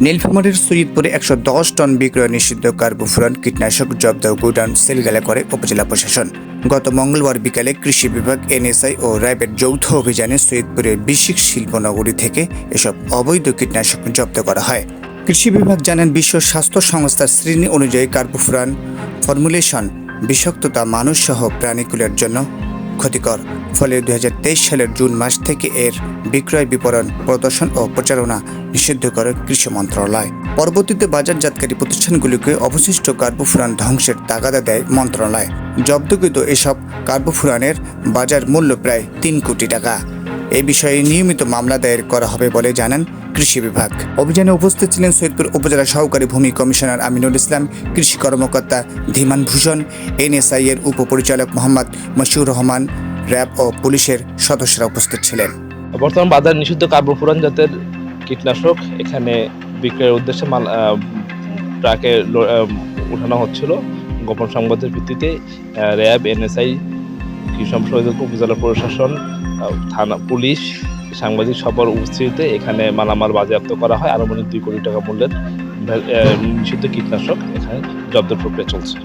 নীলফামারীর সৈয়দপুরে একশো দশ টন বিক্রয় নিষিদ্ধ কার্বোফুরান কীটনাশক জব্দ গোডাউন সেলগালা করে উপজেলা প্রশাসন। গত মঙ্গলবার বিকালে কৃষি বিভাগ, এনএসআই ও র্যাবের যৌথ অভিযানে সৈয়দপুরের বিশিক শিল্পনগরী থেকে এসব অবৈধ কীটনাশক জব্দ করা হয়। কৃষি বিভাগ জানান, বিশ্ব স্বাস্থ্য সংস্থার শ্রেণি অনুযায়ী কার্বোফুরান ফর্মুলেশন বিষাক্ততা মানুষসহ প্রাণীকুলের জন্য ক্ষতিকর। ফলে দু হাজার তেইশ সালের জুন মাস থেকে এর বিক্রয় বিপণন, প্রদর্শন ও প্রচারণা নিষিদ্ধ করে কৃষি মন্ত্রণালয়। পরবর্তীতে বাজারজাতকারী প্রতিষ্ঠানগুলিকে অবশিষ্ট কার্বোফুরান ধ্বংসের তাগাদা দেয় মন্ত্রণালয়। জব্দকৃত এসব কার্বোফুরানের বাজার মূল্য প্রায় তিন কোটি টাকা। এ বিষয়ে নিয়মিত মামলা দায়ের করা হবে বলে জানান কৃষি বিভাগ। অভিযানে উপস্থিত ছিলেন সৈয়দপুর উপজেলা সহকারী ভূমি কমিশনার আমিনুল ইসলাম, কৃষি কর্মকর্তা ধীমান ভূষণ, এনএসআই এর উপপরিচালক মোহাম্মদ মশিউর রহমান, র্যাব ও পুলিশের সদস্যরা উপস্থিত ছিলেন। বর্তমান বাজার নিষিদ্ধ কার্বোফুরান জাতের কীটনাশক এখানে বিক্রয়ের উদ্দেশ্যে মাল ট্রাকে উঠানো হচ্ছিল। গোপন সংবাদের ভিত্তিতে র্যাব, এনএসআই সম্প্রসারণ উপজেলা প্রশাসন থানা পুলিশ, সাংবাদিক সবার উপস্থিতিতে এখানে মালামাল বাজেয়াপ্ত করা হয়। আনুমানিক দুই কোটি টাকা মূল্যের নিষিদ্ধ কীটনাশক এখানে জব্দের প্রক্রিয়া চলছে।